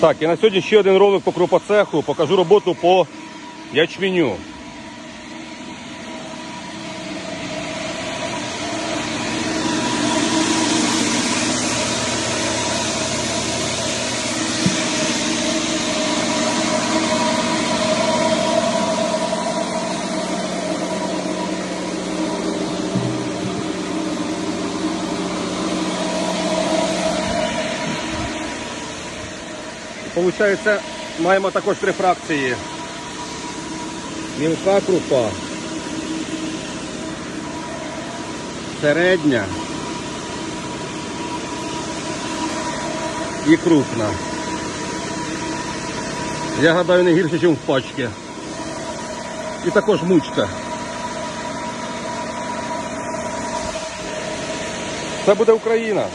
Так, і на сьогодні ще один ролик по крупоцеху. Покажу роботу по ячменю. Получається, маємо також три фракції. Мілка крупа. Середня. І крупна. Я гадаю, не гірше, ніж в пачці. І також мучка. Це буде Україна.